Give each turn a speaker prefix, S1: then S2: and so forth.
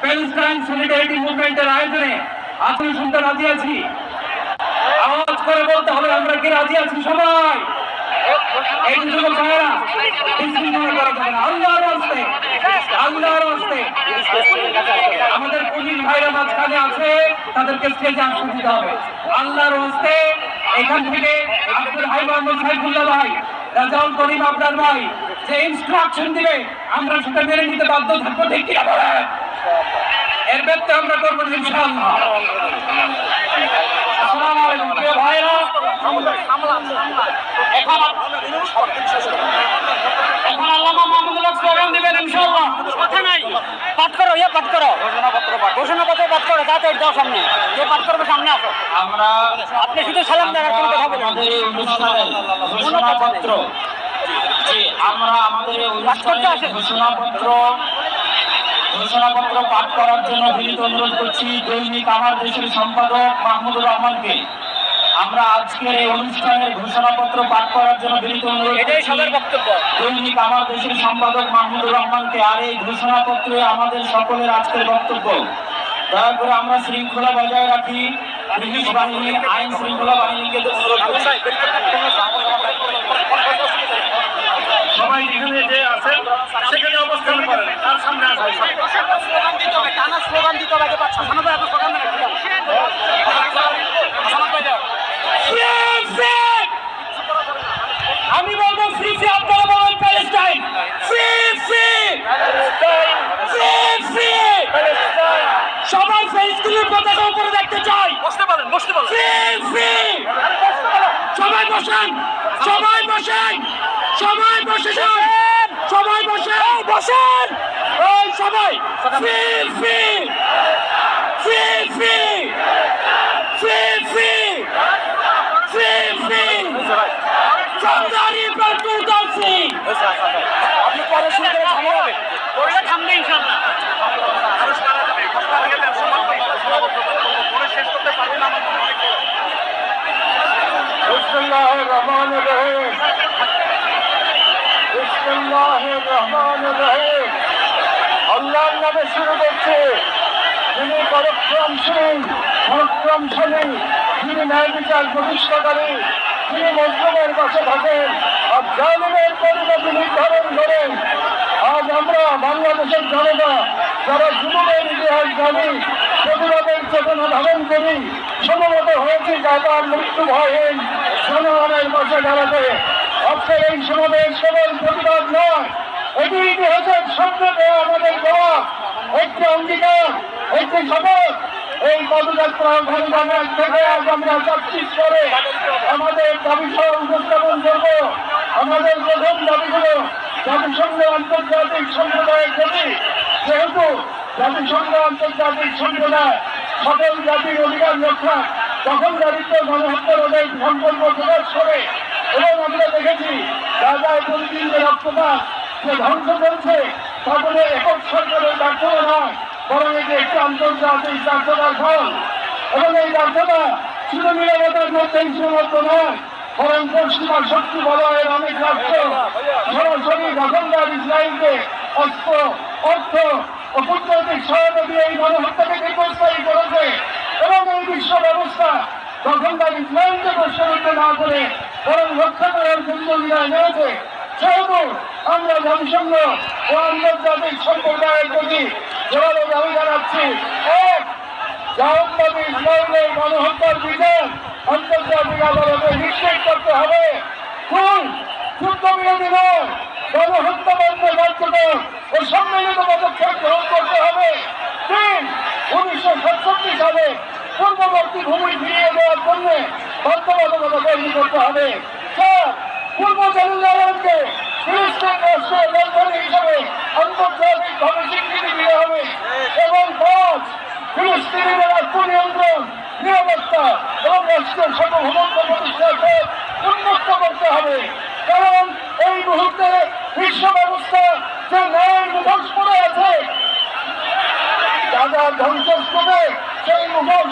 S1: Palestine solidarity মুভমেন্টের আয়োজনে আপনি শুনতে রাজি আছি। আওয়াজ করে বলতে হবে, আমরা কি রাজি আছি? সবাই! এখান থেকে ভাই আবদার ভাই, যে ইনস্ট্রাকশন দিবে, আমরা সেটা মেনে নিতে বাধ্য থাকব, ঠিক কিনা এর ব্যক্তি আমরা করব ইনশাআল্লাহ। আসসালামু আলাইকুম প্রিয় ভাইরা। এখন এখন আল্লামা মাহমুদুল্লাহ স্লোগান দিবেন ইনশাআল্লাহ।
S2: কথা নাই। পাঠ করো ইয়ে পাঠ করো। ঘোষণাপত্র পাঠ করো তাড়াতাড়ি দাও সামনে। যে পাঠ করবে সামনে আসো।
S1: আমরা
S2: আপনি শুধু সালাম দেন আর কোনো কথা
S1: ঘোষণাপত্র আমরা আমাদের ঘোষণাপত্র ঘোষণাপত্র পাঠ করার জন্য বিনীত অনুরোধ করছি দৈনিক আমার দেশের সম্পাদক মাহমুদুর রহমানকে। আমরা আজকের এই অনুষ্ঠানের ঘোষণাপত্র পাঠ করার জন্য বিনীত অনুরোধ দৈনিক আমার দেশের সম্পাদক মাহমুদুর রহমানকে আর এই ঘোষণাপত্রে আমাদের সকলের আজকের বক্তব্য। দয়া করে আমরা শৃঙ্খলা বজায় রাখি। পুলিশ বাহিনী আইন শৃঙ্খলা বাহিনীকে
S3: সবাই এখানে যে আছেন সেখানে অবস্থান করেন। তার সামনে আসেন
S2: স্লোগান দিতে হবে টানা স্লোগান দিতে হবে আগে পাচ্ছ সামনে এত স্লোগান দেন
S1: আমি বলব ফ্রি ফ্রি আপনারা বলেন Palestine free free free free সবার ফেসগুলোর পতাকা উপরে দেখতে চাই।
S2: বসতে পারেন বসতে পারেন
S1: ফ্রি ফ্রি সবাই বসেন সবাই বসেন সবাই বসে সবাই বসেন। বসেন। সবাই free free free free free free free from the river to the sea.
S2: আপনি পরে শুরু করে থামো হবে পরে থামবে ইনশাআল্লাহ
S3: শেষ করতে পারবেন আমার মনে হয়
S4: বিসমিল্লাহির রহমানির রহিম রহমানির রহিম। আল্লাহর নামে শুরু করছে। যিনি পরক্রমশীল পরক্রমশালী যিনি ন্যায় বিচার প্রতিষ্ঠাকারী। যিনি মজলুমের পাশে থাকেন আর জালিমের পরিণতি নির্ধারণ করেন। আজ আমরা বাংলাদেশের জনতা, যারা যুবকের ইতিহাস জানি, প্রতিবাদের চেতনা ধারণ করি, সমবেত হয়েছি যাতার মৃত্যু ভয়হীন জনগণের পাশে দাঁড়াতে। আজকের এই সমাবেশ কেবল প্রতিবাদ নয় এটি ইতিহাসের দেওয়া আমাদের দেওয়া একটি অঙ্গীকার একটি শপথ, এই পদযাত্রা ধনবাজার থেকে আজ আমরা চাকচিস করে আমাদের দাবি সহ উপস্থাপন করব। আমাদের প্রথম দাবিগুলো জাতিসংঘ আন্তর্জাতিক সম্প্রদায়ের প্রতি, যেহেতু জাতিসংঘ আন্তর্জাতিক সম্প্রদায় সকল জাতির অধিকার রক্ষা তখন দারিদ্র গণহত্যা রোধের সম্পর্ক প্রকাশ এবং আমরা দেখেছি রাজায় যে রক্তপাত যে ধ্বংস করেছে, তা কোনো একক সরকারের ব্যর্থতা নয়, বরং এটি একটি আন্তর্জাতিক ব্যর্থতার ফল। এবং এই ব্যর্থতা শুধু নিরাপত্তার মধ্যেই সীমাবদ্ধ নয়, বরং পশ্চিমা শক্তি বলয়ের অনেক রাষ্ট্র, সরাসরি দখলদার ইসরায়েলকে অস্ত্র, অর্থ ও কূটনৈতিক সহায়তা দিয়ে এই গণহত্যাকে দীর্ঘস্থায়ী করেছে। এবং এই বিশ্ব ব্যবস্থা দখলদার ইসরায়েলকে প্রশ্নবিদ্ধ না করে বরং রক্ষা করার ভূমিকায় নিয়েছে সেহেতু আমরা জাতিসংঘ ও আন্তর্জাতিক সম্প্রদায়ের প্রতি জোরালো দাবি জানাচ্ছি, এক জাহান্নাবী ইসরায়েলের গণহত্যার বিচার আন্তর্জাতিক আদালতে নিশ্চিত করতে হবে। দুই যুদ্ধ বিরোধী নয় গণহত্যা বন্ধ কার্যকর ও সম্মিলিত পদক্ষেপ গ্রহণ করতে হবে। তিন, উনিশশো সাতষট্টি সালে পূর্ববর্তী ভূমি ফিরিয়ে দেওয়ার জন্য বাধ্যবাধকতা তৈরি করতে হবে। চার পূর্ব জেরুজালেমকে ফিলিস্তিন রাষ্ট্রের রাজধানী হিসেবে আন্তর্জাতিকভাবে স্বীকৃতি দিতে হবে এবং পাঁচ ফিলিস্তিনিদের রাষ্ট্র নিয়ন্ত্রণ নিরাপত্তা এবং রাষ্ট্রের সার্বভৌমত্ব প্রতিষ্ঠাকে উন্মুক্ত করতে হবে। কারণ এই মুহূর্তে বিশ্ব ব্যবস্থা যে ন্যায় মুখোশ পড়ে আছে যারা ধ্বংসস্তূপে সেই মুখোশ